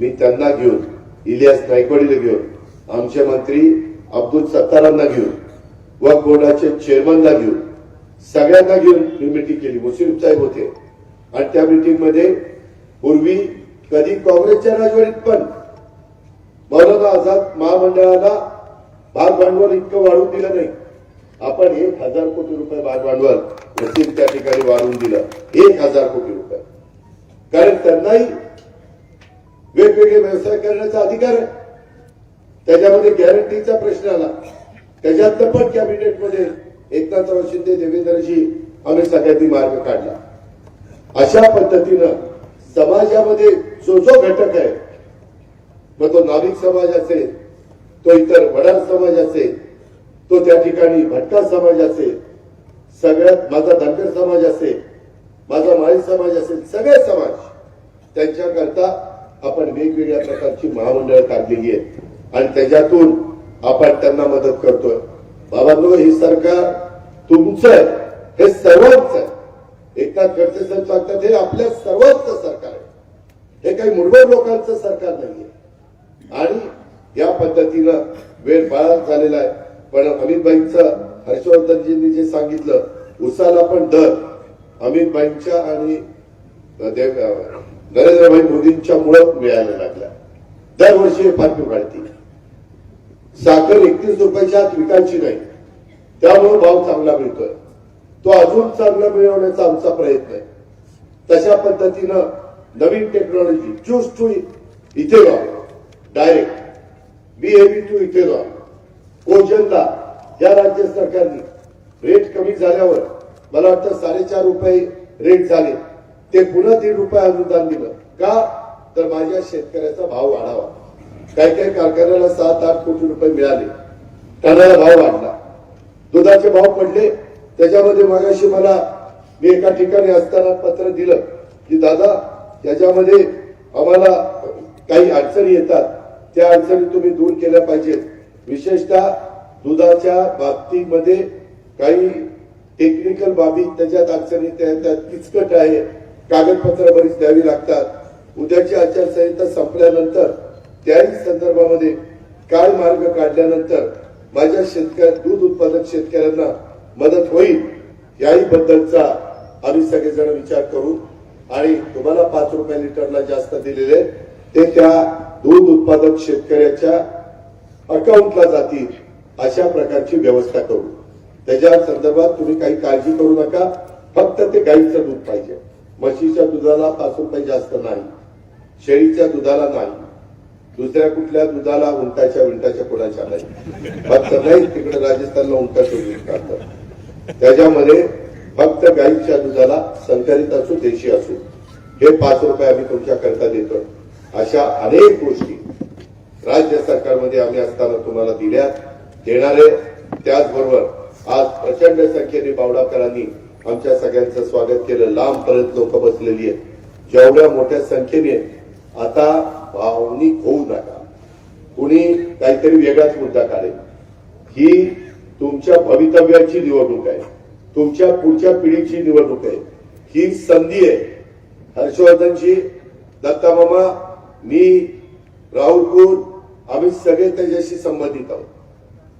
मी त्यांना घेऊन इलियास नायकवाडीला घेऊन आमचे मंत्री अब्दुल सत्तारांना घेऊन व बोर्डाचे चेअरमनला घेऊन सगळ्यांना घेऊन मी मिटिंग केली. मुश्रीफ साहेब होते. आणि त्या मिटिंगमध्ये पूर्वी कधी काँग्रेसच्या राजवाडीत पण मौलाना आझाद महामंडळाला भाग भांडवल इतकं वाढवून दिलं नाही. आपण एक हजार कोटी रुपये भाग भांडवल त्या ठिकाणी वाढवून दिलं. एक हजार कोटी रुपये. कारण त्यांनाही वेगवेगळे व्यवसाय करण्याचा अधिकार आहे. त्याच्यामध्ये गॅरंटीचा प्रश्न आला. त्याच्यात पण कॅबिनेटमध्ये एकनाथराव शिंदे देवेंद्रजी आम्ही सगळ्यांनी मार्ग काढला. अशा पद्धतीनं समाजामध्ये जो जो घटक आहे मग तो नाविक समाज असेल तो इतर वडार समाज असेल तो त्या ठिकाणी भटका समाज असेल सगळ्यात माझा धनगर समाज असेल माझा माळी समाज असेल सगळे समाज त्यांच्याकरता आपण वेगवेगळ्या प्रकारची महामंडळ काढलेली आहेत. आणि त्याच्यातून आपण त्यांना मदत करतोय. बाबांनो ही सरकार तुमचं आहे. हे सर्वांच आहे. एकनाथ खडसे साहेब सांगतात हे आपल्या सर्वांचं सरकार आहे. हे काही मुरबड लोकांचं सरकार नाहीये. आणि या पद्धतीनं वेळ बाळात झालेला आहे. पण अमितभाईंचं हर्षवर्धनजींनी जे सांगितलं उसाला पण दर. अमितभाईंच्या आणि देव- नरेंद्रभाई मोदींच्या मुळात मिळायला लागला दरवर्षी एफआरपी वाढती साखर एकतीस रुपयाच्या आत विकायची नाही. त्यामुळे भाव चांगला मिळतोय. तो अजून चांगला मिळवण्याचा आमचा प्रयत्न आहे. तशा पद्धतीनं नवीन टेक्नॉलॉजी चूज टू इथे डायरेक्ट बीएबी टू इथे कोजनला या राज्य सरकारने. रेट कमी झाल्यावर मला वाटतं साडेचार रुपये रेट झाले. ते पुन्हा दीड रुपये अनुदान दिलं. का? तर माझ्या शेतकऱ्याचा भाव वाढावा. काही काही कारखान्याला सात आठ कोटी रुपये मिळाले. तांदळाला भाव वाढला. दुधाचे भाव पडले. त्याच्यामध्ये मागाशी मला मी एका ठिकाणी असताना पत्र दिलं की दादा याच्यामध्ये आम्हाला काही अडचणी येतात. त्या अडचणी तुम्ही दूर केल्या पाहिजेत. विशेषतः दुधाच्या बाबतीमध्ये काही टेक्निकल बाबी त्याच्यात अडचणी त्या किचकट आहे. कागदपत्र बरीच द्यावी लागतात. उद्याची आचारसंहिता संपल्यानंतर त्याही संदर्भामध्ये काय मार्ग काढल्यानंतर माझ्या शेतकऱ्या दूध उत्पादक शेतकऱ्यांना मदत होईल याही बद्दलचा आम्ही सगळेजण विचार करू. आणि तुम्हाला पाच रुपये लिटरला जास्त दिलेले ते त्या दूध उत्पादक शेतकऱ्याच्या अकाउंटला जातील अशा प्रकारची व्यवस्था करू. त्याच्या संदर्भात तुम्ही काही काळजी करू नका फक्त ते गाईचं दूध पाहिजे. म्हशीच्या दुधाला पाच रुपये जास्त नाही. शेळीच्या दुधाला नाही. दुसऱ्या कुठल्या दुधाला उंटाच्या विंटाच्या कोणाच्या नाही. फक्त नाही तिकडे राजस्थानला उंटाचं दूध काढतात. त्याच्यामध्ये फक्त गाईच्या दुधाला संकरित असू देशी असो. हे पाच रुपये आम्ही तुमच्याकरता देतो. अशा अनेक गोष्टी राज्य सरकारमध्ये आम्ही असताना तुम्हाला दिल्या देणारे. त्याचबरोबर आज प्रचंड संख्येने बावडाकरांनी आमच्या सगळ्यांचं स्वागत केलं. लांबपर्यंत लोक बसलेली आहेत. जेवढ्या मोठ्या संख्येने आता भावनिक होऊ नका. कुणी काहीतरी वेगळाच मुद्दा काढेल. ही तुमच्या भवितव्याची निवडणूक आहे. तुमच्या पुढच्या पिढीची निवडणूक आहे. ही संधी आहे. हर्षवर्धनजी दत्ता मामा मी राहुल कुल आम्ही सगळे त्याच्याशी संबंधित आहोत.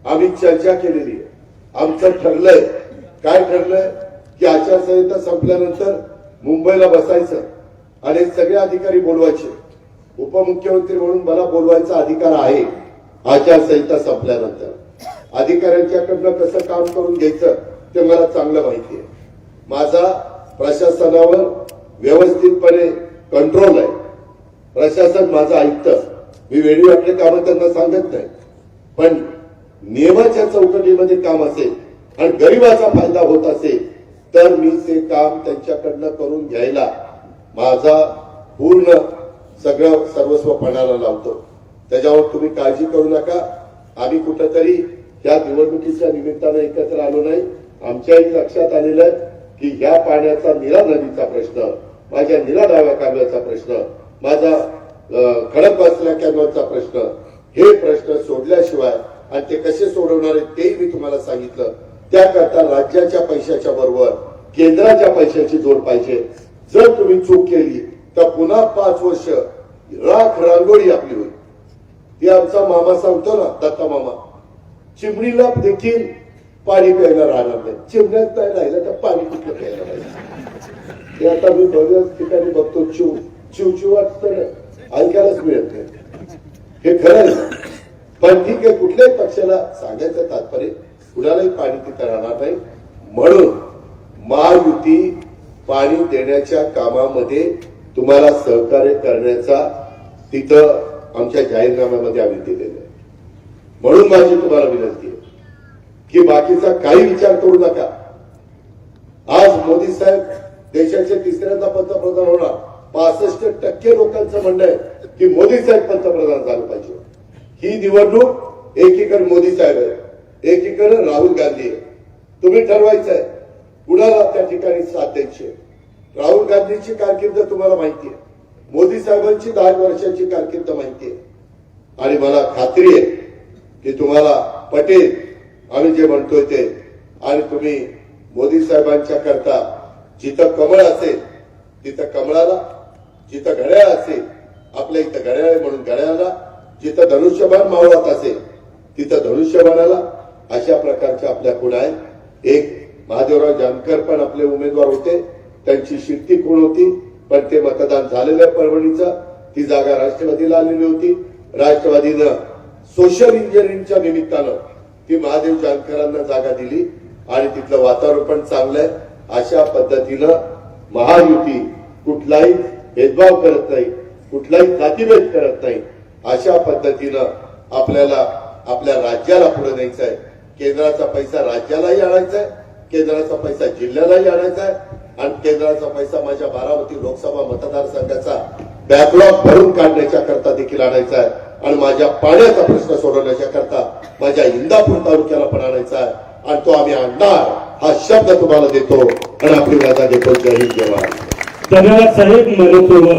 आम्ही चर्चा केलेली आहे. आमचं ठरलंय. काय ठरलंय? की आचारसंहिता संपल्यानंतर मुंबईला बसायचं आणि सगळे अधिकारी बोलवायचे. उपमुख्यमंत्री म्हणून मला बोलवायचा अधिकार आहे. आचारसंहिता संपल्यानंतर. अधिकाऱ्यांच्याकडनं कसं काम करून घ्यायचं ते मला चांगलं माहिती आहे. माझा प्रशासनावर व्यवस्थितपणे कंट्रोल आहे. प्रशासन माझं ऐकतं मी वेळी वाटले कामं त्यांना सांगत नाही. पण नियमाच्या चौकटीमध्ये काम असेल आणि गरिबाचा फायदा होत असेल तर मी ते काम त्यांच्याकडनं करून घ्यायला माझा पूर्ण सगळं सर्वस्व पणाला लावतो. त्याच्यावर तुम्ही काळजी करू नका. आम्ही कुठंतरी या निवडणुकीच्या निमित्तानं एकत्र आलो नाही. आमच्याही लक्षात आलेलं आहे की ह्या पाण्याचा निरा नदीचा प्रश्न माझ्या निरा डाव्या काव्याचा प्रश्न माझा खडक वाचल्या कॅनॉलचा प्रश्न हे प्रश्न सोडल्याशिवाय आणि ते कसे सोडवणार आहेत तेही मी तुम्हाला सांगितलं. त्याकरता राज्याच्या पैशाच्या बरोबर केंद्राच्या पैशाची जोड पाहिजे. जर तुम्ही चूक केली तर पुन्हा पाच वर्ष राख रांगोळी आपली होईल. ते आमचा मामा सांगतो ना दत्ता मामा. चिमणीला देखील पाणी प्यायला राहणार नाही. चिमण्यात नाही राहिलं तर पाणी कुठलं प्यायला पाहिजे? ते आता मी बऱ्याच ठिकाणी बघतो चिव चिव चिव वाटतं ऐकायलाच मिळत नाही. हे खरं पण ठीक आहे कुठल्याही पक्षाला सांगायचं तात्पर्य कुणालाही पाणी तिथं राहणार नाही. म्हणून महायुती पाणी देण्याच्या कामामध्ये तुम्हाला सहकार्य करण्याचा तिथं आमच्या जाहीरनाम्यामध्ये आम्ही दिलेलं आहे. म्हणून माझी तुम्हाला विनंती आहे की बाकीचा काही विचार करू नका. आज मोदी साहेब देशाचे तिसऱ्यांदा पंतप्रधान होणार. पासष्ट टक्के लोकांचं म्हणणं आहे की मोदी साहेब पंतप्रधान झालं पाहिजे. ही निवडणूक एकीकडे मोदी साहेब आहे एकीकडे राहुल गांधी तुम्ही ठरवायचं आहे कुणाला त्या ठिकाणी साथ द्यायची राहुल गांधीची कारकीर्द तुम्हाला माहिती आहे. मोदी साहेबांची दहा वर्षाची कारकीर्द माहिती आहे. आणि मला खात्री आहे की तुम्हाला पटेल आम्ही जे म्हणतोय ते. आणि तुम्ही मोदी साहेबांच्या करता जिथं कमळ असेल तिथं कमळाला. जिथं घड्याळ असेल आपल्या इथं घड्याळ म्हणून घड्याळाला. जिथं धनुष्यबाण मावळत असेल तिथं धनुष्यबाणाला. अशा प्रकारच्या आपल्या खुण आहेत? एक महादेवराव जानकर पण आपले उमेदवार होते. त्यांची शिट्टी खूण होती? पण ते मतदान झालेलं आहे परभणीचं. ती जागा राष्ट्रवादीला आलेली होती. राष्ट्रवादीनं सोशल इंजिनिअरिंगच्या निमित्तानं ती महादेव जानकरांना जागा दिली आणि तिथलं वातावरण पण चांगलं आहे. अशा पद्धतीनं महायुती कुठलाही भेदभाव करत नाही कुठलाही जातीभेद करत नाही. अशा पद्धतीनं आपल्याला आपल्या राज्याला पुढे न्यायचं आहे. केंद्राचा पैसा राज्यालाही आणायचा आहे केंद्राचा पैसा जिल्ह्यालाही आणायचा आहे आणि केंद्राचा पैसा माझ्या बारामती लोकसभा मतदारसंघाचा बॅकलॉग भरून काढण्याच्या करता देखील आणायचा आहे. आणि माझ्या पाण्याचा प्रश्न सोडवण्याच्या करता माझ्या इंदापूर तालुक्याला पण आणायचा आहे. आणि तो आम्ही आणणार हा शब्द तुम्हाला देतो. आणि आपली राजा देतो जय हिंद धन्यवाद साहेब.